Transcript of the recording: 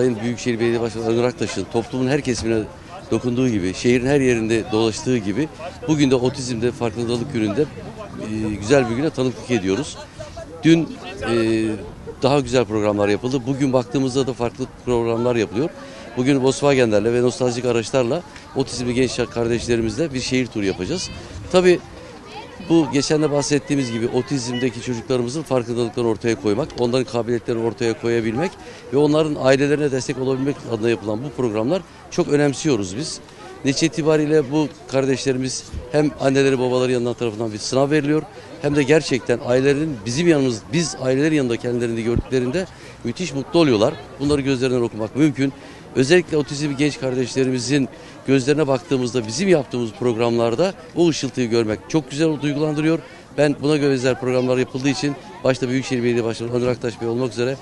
Sayın Büyükşehir Belediye Başkanı Ömer Aktaş'ın toplumun her kesimine dokunduğu gibi, şehrin her yerinde dolaştığı gibi bugün de otizmde farkındalık gününde e, güzel bir güne tanıklık ediyoruz. Dün e, daha güzel programlar yapıldı. Bugün baktığımızda da farklı programlar yapılıyor. Bugün Volkswagen'lerle ve nostaljik araçlarla otizmli genç kardeşlerimizle bir şehir turu yapacağız. Tabii bu geçen de bahsettiğimiz gibi otizmdeki çocuklarımızın farkındalıklarını ortaya koymak, onların kabiliyetlerini ortaya koyabilmek ve onların ailelerine destek olabilmek adına yapılan bu programlar çok önemsiyoruz biz. Netice itibariyle bu kardeşlerimiz hem anneleri babaları yanından tarafından bir sınav veriliyor hem de gerçekten ailelerin bizim yanımız, biz ailelerin yanında kendilerini gördüklerinde müthiş mutlu oluyorlar. Bunları gözlerinden okumak mümkün. Özellikle otizmli genç kardeşlerimizin gözlerine baktığımızda bizim yaptığımız programlarda o ışıltıyı görmek çok güzel duygulandırıyor. Ben buna göre benzer programlar yapıldığı için başta Büyükşehir Belediye Başkanı Onur Aktaş Bey olmak üzere